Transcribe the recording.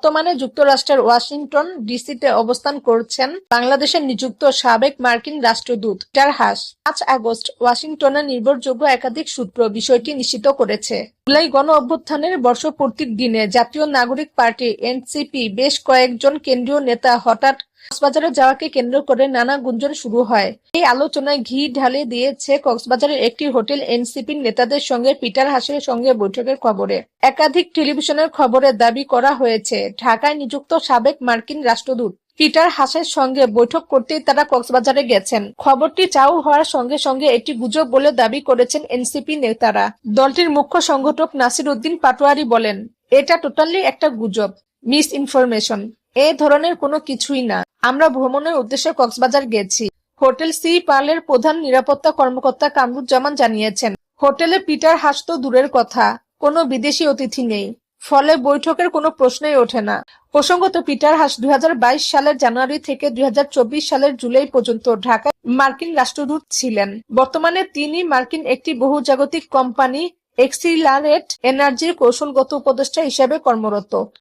বর্তমানে যুক্তরাষ্ট্রের ওয়াশিংটন ডিসিতে অবস্থান করছেন বাংলাদেশের নিযুক্ত সাবেক মার্কিন রাষ্ট্রদূত পিটার হাস। পাঁচ আগস্ট ওয়াশিংটনের নির্ভরযোগ্য একাধিক সূত্র বিষয়টি নিশ্চিত করেছে। জুলাই গণ অভ্যুত্থানের বর্ষপূর্তির দিনে জাতীয় নাগরিক পার্টি এনসিপি বেশ কয়েকজন কেন্দ্রীয় নেতা হঠাৎ কক্সবাজারে যাওয়াকে কেন্দ্র করে নানা গুঞ্জন শুরু হয়। এই আলোচনায় ঘি ঢালে দিয়েছে কক্সবাজারের একটি হোটেল এনসিপির নেতাদের সঙ্গে, পিটার হাসের সঙ্গে বৈঠকের খবরে। একাধিক টেলিভিশনের খবরে দাবি করা হয়েছে, ঢাকায় নিযুক্ত সাবেক মার্কিন রাষ্ট্রদূত পিটার হাসের সঙ্গে বৈঠক করতেই তারা কক্সবাজারে গেছেন। খবরটি চাউ হওয়ার সঙ্গে সঙ্গে এটি গুজব বলে দাবি করেছেন এনসিপি নেতারা। দলটির মুখ্য সংগঠক নাসির উদ্দিন পাটোয়ারি বলেন, এটা টোটালি একটা গুজব মিস ইনফরমেশন এ ধরনের কোনো কিছুই না। আমরা ভ্রমণের উদ্দেশ্যে কক্সবাজার গেছি। হোটেল সি পার্লের প্রধান নিরাপত্তা কর্মকর্তা কামরুজ্জামান জানিয়েছেন, হোটেলে পিটার হাস তো দূরের কথা, কোনো বিদেশি অতিথি নেই। ফলে বৈঠকের কোনো প্রশ্নই ওঠে না। প্রসঙ্গত পিটার হাস দুই হাজার বাইশ সালের জানুয়ারি থেকে দুই হাজার চব্বিশ সালের জুলাই পর্যন্ত ঢাকায় মার্কিন রাষ্ট্রদূত ছিলেন। বর্তমানে তিনি মার্কিন একটি বহুজাগতিক কোম্পানি এক্সিলারেট এনার্জির কৌশলগত উপদেষ্টা হিসেবে কর্মরত।